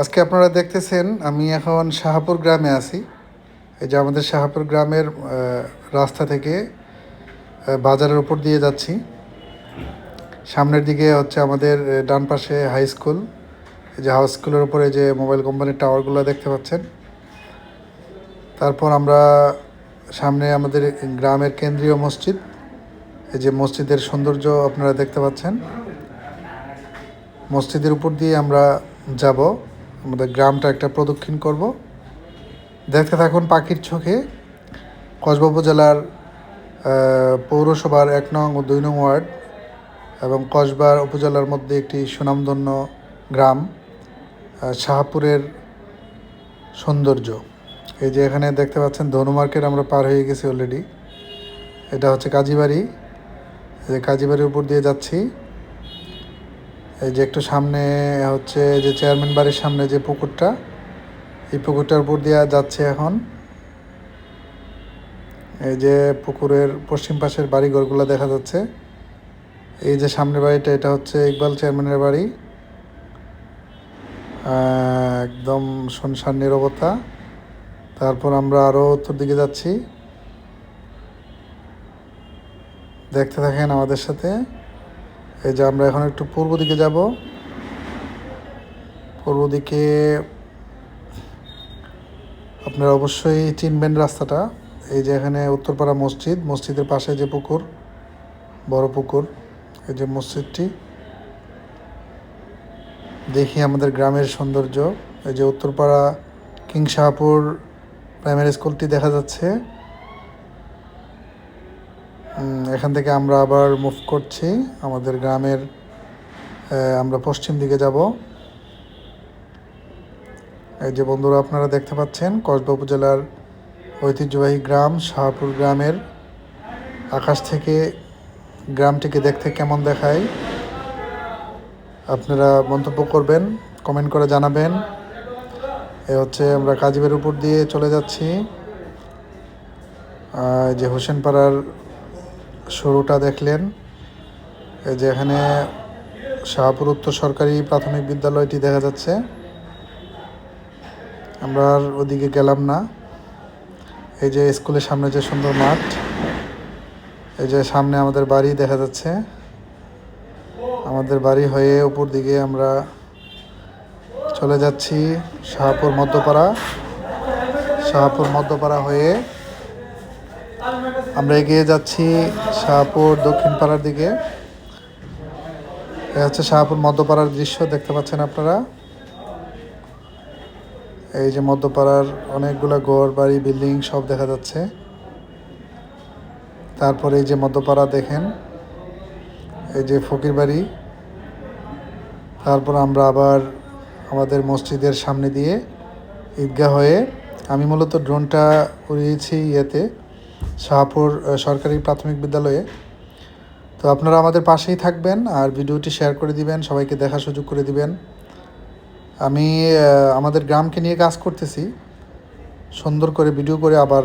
আজকে আপনারা দেখতেছেন, আমি এখন শাহাপুর গ্রামে আছি। এই যে আমাদের শাহাপুর গ্রামের রাস্তা থেকে বাজারের উপর দিয়ে যাচ্ছি। সামনের দিকে হচ্ছে আমাদের ডান পাশে হাই স্কুল এই যে হাই স্কুলের উপরে যে মোবাইল কোম্পানির টাওয়ারগুলো দেখতে পাচ্ছেন। তারপর আমরা সামনে আমাদের গ্রামের কেন্দ্রীয় মসজিদ। এই যে মসজিদের সৌন্দর্য আপনারা দেখতে পাচ্ছেন। মসজিদের উপর দিয়ে আমরা যাব। আমাদের গ্রামটা একটা প্রদক্ষিণ করব। দেখতে থাকুন পাখির চোখে। কসবা উপজেলার পৌরসভার এক নং ও দুই নং ওয়ার্ড এবং কসবার উপজেলার মধ্যে একটি সুনামধন্য গ্রাম শাহপুরের সৌন্দর্য। এই যে এখানে দেখতে পাচ্ছেন ধনু মার্কেট আমরা পার হয়ে গেছি অলরেডি এটা হচ্ছে কাজীবাড়ি। এই যে কাজীবাড়ির উপর দিয়ে যাচ্ছি। এই যে একটু সামনে হচ্ছে যে চেয়ারম্যান বাড়ির সামনে যে পুকুরটা, এই পুকুরটার উপর দিয়ে যাচ্ছে এখন। এই যে পুকুরের পশ্চিম পাশের বাড়িঘরগুলো দেখা যাচ্ছে। এই যে সামনের বাড়িটা, এটা হচ্ছে ইকবাল চেয়ারম্যানের বাড়ি। একদম শুনশান নিরবতা। তারপর আমরা আরও উত্তর দিকে যাচ্ছি। দেখতে থাকেন আমাদের সাথে। এই যে আমরা এখন একটু পূর্ব দিকে যাব। পূর্ব দিকে আপনারা অবশ্যই চিনবেন রাস্তাটা। এই যে এখানে উত্তরপাড়া মসজিদ, মসজিদের পাশে যে পুকুর, বড় পুকুর, এই যে মসজিদটি। দেখি আমাদের গ্রামের সৌন্দর্য। এই যে উত্তরপাড়া কিং শাহপুর প্রাইমারি স্কুলটি দেখা যাচ্ছে। এখান থেকে আমরা আবার মুভ করছি। আমাদের গ্রামের আমরা পশ্চিম দিকে যাব। এই যে বন্ধুরা, আপনারা দেখতে পাচ্ছেন কসবা উপজেলার ঐতিহ্যবাহী গ্রাম, শাহপুর গ্রামের আকাশ থেকে গ্রামটিকে দেখতে কেমন দেখায়। আপনারা মন্তব্য করবেন কমেন্ট করে জানাবেন। এ হচ্ছে আমরা কাজীবের উপর দিয়ে চলে যাচ্ছি। যে হোসেনপাড়ার শুরুটা দেখলেন। এই যে এখানে শাহপুর উত্তর সরকারি প্রাথমিক বিদ্যালয়টি দেখা যাচ্ছে। আমরা আর ওদিকে গেলাম না। এই যে স্কুলের সামনে যে সুন্দর মাঠ, এই যে সামনে আমাদের বাড়ি দেখা যাচ্ছে। আমাদের বাড়ি হয়ে উপর দিকে আমরা চলে যাচ্ছি শাহপুর মধ্যপাড়া। শাহপুর মধ্যপাড়া হয়ে আমরা এগিয়ে যাচ্ছি শাহপুর দক্ষিণ পাড়ার দিকে। এ হচ্ছে শাহপুর মধ্যপাড়ার দৃশ্য, দেখতে পাচ্ছেন আপনারা। এই যে মধ্যপাড়ার অনেকগুলো ঘর, বাড়ি, বিল্ডিং সব দেখা যাচ্ছে। তারপরে এই যে মধ্যপাড়া দেখেন, এই যে ফকির বাড়ি। তারপর আমরা আবার আমাদের মসজিদের সামনে দিয়ে ঈদগাহ হয়ে, আমি মূলত ড্রোনটা উড়িয়েছি ইয়েতে। শাহপুর সরকারি প্রাথমিক বিদ্যালয়ে। তো আপনারা আমাদের পাশেই থাকবেন আর ভিডিওটি শেয়ার করে দিবেন, সবাইকে দেখা সুযোগ করে দিবেন। আমি আমাদের গ্রামকে নিয়ে কাজ করতেছি। সুন্দর করে ভিডিও করে আবার